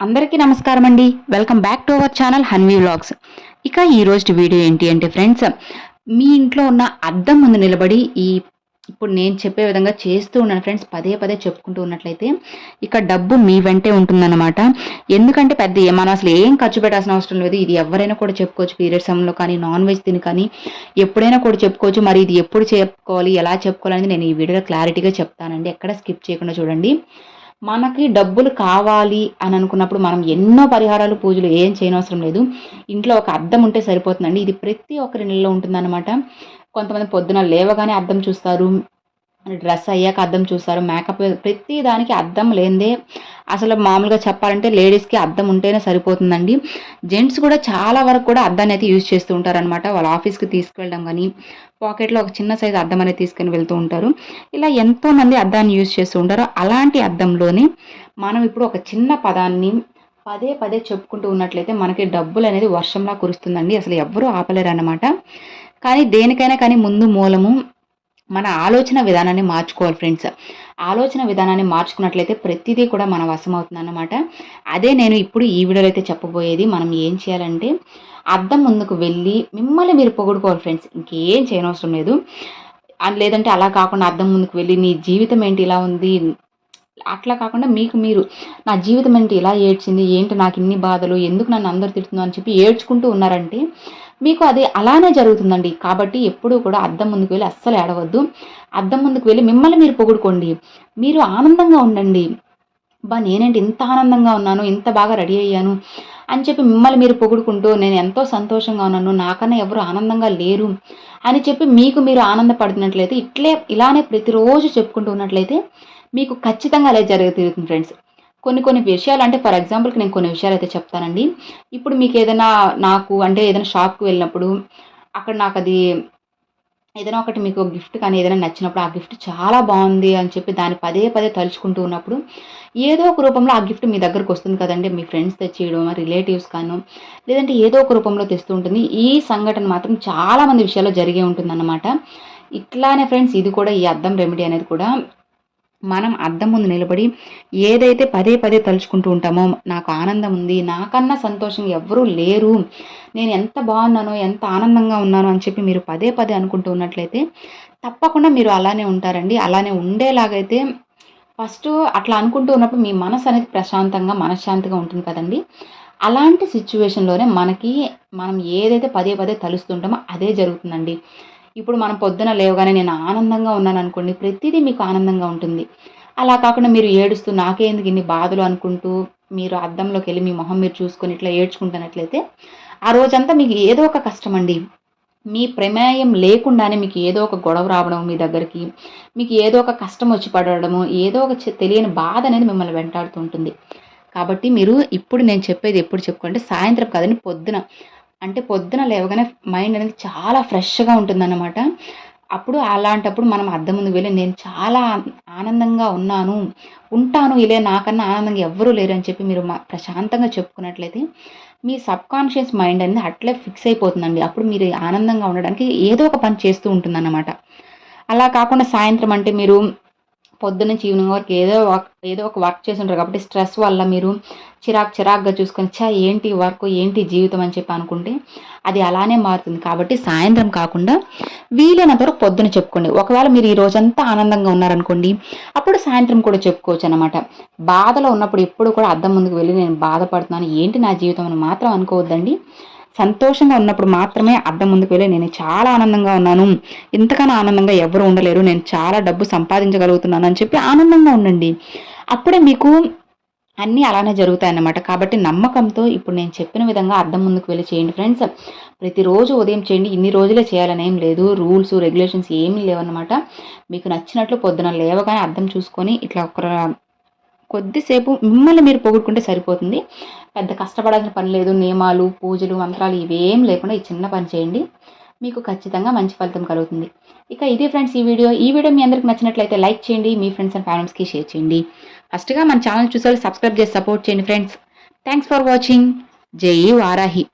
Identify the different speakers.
Speaker 1: అందరికీ నమస్కారం అండి welcome back to our channel Hanvi vlogs ఇక ఈరోజు వీడియో ఏంటి అంటే ఫ్రెండ్స్ మీ ఇంట్లో ఉన్న అద్దం ముందు నిలబడి ఈ ఇప్పుడు నేను చెప్పే విధంగా చేస్తూ ఉన్నాను ఫ్రెండ్స్ పదే పదే చెప్పుకుంటూ ఉన్నట్లయితే ఇక డబ్బు మీ వెంటే ఉంటుందన్నమాట. ఎందుకంటే పెద్ద మనం అసలు ఏం ఖర్చు పెట్టాల్సిన అవసరం లేదు. ఇది ఎవరైనా కూడా చెప్పుకోవచ్చు పీరియడ్ సమయంలో కానీ నాన్ వెజ్ తిని కానీ ఎప్పుడైనా కూడా చెప్పుకోవచ్చు. మరి ఇది ఎప్పుడు చెప్పుకోవాలి ఎలా చెప్పుకోవాలనేది నేను ఈ వీడియోలో క్లారిటీగా చెప్తానండి. ఎక్కడ స్కిప్ చేయకుండా చూడండి. మనకి డబ్బులు కావాలి అని అనుకున్నప్పుడు మనం ఎన్నో పరిహారాలు పూజలు ఏం చేయనవసరం లేదు. ఇంట్లో ఒక అద్దం ఉంటే సరిపోతుందండి. ఇది ప్రతి ఒక్కరి నెలలో ఉంటుందన్నమాట. కొంతమంది పొద్దున లేవగానే అద్దం చూస్తారు. డ్రెస్ అయ్యాక అద్దం చూస్తారు మేకప్ ప్రతి దానికి అద్దం లేనిదే అసలు మామూలుగా చెప్పాలంటే లేడీస్కి అద్దం ఉంటేనే సరిపోతుందండి. జెంట్స్ కూడా చాలా వరకు కూడా అద్దాన్ని అయితే యూజ్ చేస్తూ ఉంటారనమాట వాళ్ళ ఆఫీస్కి తీసుకెళ్ళడం కానీ పాకెట్లో ఒక చిన్న సైజు అద్దం అనేది తీసుకొని వెళ్తూ ఉంటారు. ఇలా ఎంతోమంది అద్దాన్ని యూజ్ చేస్తూ ఉంటారు. అలాంటి అద్దంలోనే మనం ఇప్పుడు ఒక చిన్న పదాన్ని పదే పదే చెప్పుకుంటూ ఉన్నట్లయితే మనకి డబ్బులు అనేది వర్షంలా కురుస్తుందండి. అసలు ఎవ్వరూ ఆపలేరు అనమాట కానీ దేనికైనా కానీ ముందు మూలము మన ఆలోచన విధానాన్ని మార్చుకోవాలి ఫ్రెండ్స్. ఆలోచన విధానాన్ని మార్చుకున్నట్లయితే ప్రతిదీ కూడా మన వశం అన్నమాట అదే నేను ఇప్పుడు ఈ వీడియోలో అయితే చెప్పబోయేది మనం ఏం చేయాలంటే అద్దం ముందుకు వెళ్ళి మిమ్మల్ని మీరు పొగుడుకోవాలి ఫ్రెండ్స్. ఇంకేం చేయనవసరం లేదు. లేదంటే అలా కాకుండా అద్దం ముందుకు వెళ్ళి నీ జీవితం ఏంటి ఇలా ఉంది? అట్లా కాకుండా మీకు మీరు నా జీవితం ఏంటి ఇలా ఏడ్చింది? ఏంటి నాకు ఇన్ని బాధలు? ఎందుకు నన్ను అందరు తిడుతుందో అని చెప్పి ఏడ్చుకుంటూ ఉన్నారంటే మీకు అది అలానే జరుగుతుందండి. కాబట్టి ఎప్పుడూ కూడా అద్దం ముందుకు వెళ్ళి అస్సలు ఏడవద్దు. అద్దం ముందుకు వెళ్ళి మిమ్మల్ని మీరు పొగుడుకోండి. మీరు ఆనందంగా ఉండండి. బా నేనేంటి ఇంత ఆనందంగా ఉన్నాను? ఇంత బాగా రెడీ అయ్యాను? అని చెప్పి మిమ్మల్ని మీరు పొగుడుకుంటూ నేను ఎంతో సంతోషంగా ఉన్నాను. నాకన్నా ఎవరు ఆనందంగా లేరు. అని చెప్పి మీకు మీరు ఆనందపడుతున్నట్లయితే ఇట్లే ఇలానే ప్రతిరోజు చెప్పుకుంటూ ఉన్నట్లయితే మీకు ఖచ్చితంగా అలా జరుగుతుంది ఫ్రెండ్స్. కొన్ని కొన్ని విషయాలు అంటే ఫర్ ఎగ్జాంపుల్కి నేను కొన్ని విషయాలు అయితే చెప్తానండి. ఇప్పుడు మీకు ఏదైనా నాకు అంటే ఏదైనా షాప్కి వెళ్ళినప్పుడు అక్కడ నాకు అది ఏదైనా ఒకటి మీకు గిఫ్ట్ కానీ ఏదైనా నచ్చినప్పుడు ఆ గిఫ్ట్ చాలా బాగుంది అని చెప్పి దాన్ని పదే పదే తలుచుకుంటూ ఉన్నప్పుడు ఏదో ఒక రూపంలో ఆ గిఫ్ట్ మీ దగ్గరకు వస్తుంది కదండి. మీ ఫ్రెండ్స్ తెచ్చియడం రిలేటివ్స్ కాను లేదంటే ఏదో ఒక రూపంలో తెస్తూ ఉంటుంది. ఈ సంఘటన మాత్రం చాలామంది విషయాల్లో జరిగే ఉంటుందన్నమాట. ఇట్లానే ఫ్రెండ్స్ ఇది కూడా ఈ అద్దం రెమెడీ అనేది కూడా మనం అద్దం ముందు నిలబడి ఏదైతే పదే పదే తలుచుకుంటూ ఉంటామో నాకు ఆనందం ఉంది నాకన్నా సంతోషం ఎవ్వరూ లేరు నేను ఎంత బాగున్నానో ఎంత ఆనందంగా ఉన్నానో అని చెప్పి మీరు పదే పదే అనుకుంటూ ఉన్నట్లయితే తప్పకుండా మీరు అలానే ఉంటారండి. అలానే ఉండేలాగైతే ఫస్ట్ అట్లా అనుకుంటూ ఉన్నప్పుడు మీ మనసు అనేది ప్రశాంతంగా మనశ్శాంతిగా ఉంటుంది కదండి. అలాంటి సిచ్యువేషన్లోనే మనకి మనం ఏదైతే పదే పదే తలుస్తుంటామో అదే జరుగుతుందండి. ఇప్పుడు మనం పొద్దున లేవగానే నేను ఆనందంగా ఉన్నాను అనుకోండి ప్రతిదీ మీకు ఆనందంగా ఉంటుంది. అలా కాకుండా మీరు ఏడుస్తూ నాకేందుకు ఇన్ని బాధలు అనుకుంటూ మీరు అద్దంలోకి వెళ్ళి మీ మొహం మీరు చూసుకొని ఇట్లా ఏడ్చుకుంటున్నట్లయితే ఆ రోజంతా మీకు ఏదో ఒక కష్టం అండి. మీ ప్రమేయం లేకుండానే మీకు ఏదో ఒక గొడవ రావడం మీ దగ్గరికి మీకు ఏదో ఒక కష్టం వచ్చి పడడము ఏదో ఒక తెలియని బాధ అనేది మిమ్మల్ని వెంటాడుతుంటుంది కాబట్టి మీరు ఇప్పుడు నేను చెప్పేది ఎప్పుడు చెప్పుకుంటే సాయంత్రం కదండి పొద్దున అంటే పొద్దున లేవగానే మైండ్ అనేది చాలా ఫ్రెష్గా ఉంటుందన్నమాట. అప్పుడు అలాంటప్పుడు మనం అద్దం ముందు వెళ్ళి నేను చాలా ఆనందంగా ఉన్నాను ఉంటాను ఇలా నాకన్నా ఆనందంగా ఎవ్వరూ లేరు అని చెప్పి మీరు ప్రశాంతంగా చెప్పుకున్నట్లయితే మీ సబ్ కాన్షియస్ మైండ్ అనేది అట్లే ఫిక్స్ అయిపోతుందండి. అప్పుడు మీరు ఆనందంగా ఉండడానికి ఏదో ఒక పని చేస్తూ ఉంటుందన్నమాట. అలా కాకుండా సాయంత్రం అంటే మీరు పొద్దున్న ఈవినింగ్ వరకు ఏదో వర్క్ ఏదో ఒక వర్క్ చేసి ఉంటారు కాబట్టి స్ట్రెస్ వల్ల మీరు చిరాక్ చిరాక్గా చూసుకొని చా ఏంటి వర్క్ ఏంటి జీవితం? అని చెప్పి అనుకుంటే అది అలానే మారుతుంది. కాబట్టి సాయంత్రం కాకుండా వీలైనంత వరకు పొద్దున చెప్పుకోండి. ఒకవేళ మీరు ఈ రోజంతా ఆనందంగా ఉన్నారనుకోండి అప్పుడు సాయంత్రం కూడా చెప్పుకోవచ్చు అనమాట బాధలో ఉన్నప్పుడు ఎప్పుడు కూడా అద్దం ముందుకు వెళ్ళి నేను బాధపడుతున్నాను ఏంటి నా జీవితం అని మాత్రం అనుకోవద్దండి. సంతోషంగా ఉన్నప్పుడు మాత్రమే అద్దం ముందుకు వెళ్ళి నేను చాలా ఆనందంగా ఉన్నాను. ఇంతకన్నా ఆనందంగా ఎవరు ఉండలేరు. నేను చాలా డబ్బు సంపాదించగలుగుతున్నాను అని చెప్పి ఆనందంగా ఉండండి. అప్పుడే మీకు అన్నీ అలానే జరుగుతాయన్నమాట. కాబట్టి నమ్మకంతో ఇప్పుడు నేను చెప్పిన విధంగా అద్దం ముందుకు వెళ్ళి చేయండి ఫ్రెండ్స్. ప్రతిరోజు ఉదయం చేయండి. ఇన్ని రోజులే చేయాలని ఏం లేదు. రూల్స్ రెగ్యులేషన్స్ ఏమీ లేవన్నమాట. మీకు నచ్చినట్లు పొద్దున లేవగానే అద్దం చూసుకొని ఇట్లా ఒక కొద్దిసేపు మిమ్మల్ని మీరు పొగుడుకుంటే సరిపోతుంది. పెద్ద కష్టపడాల్సిన పని లేదు. నియమాలు పూజలు మంత్రాలు ఇవేం లేకుండా ఈ చిన్న పని చేయండి. మీకు ఖచ్చితంగా మంచి ఫలితం కలుగుతుంది. ఇక ఇదే ఫ్రెండ్స్ ఈ వీడియో. ఈ వీడియో మీ అందరికి నచ్చినట్లయితే లైక్ చేయండి. మీ ఫ్రెండ్స్ అండ్ ఫ్యామిలీస్కి షేర్ చేయండి. ఫస్ట్గా మన ఛానల్ చూసే సబ్స్క్రైబ్ చేసి సపోర్ట్ చేయండి ఫ్రెండ్స్. Thanks for watching. జై వారాహి.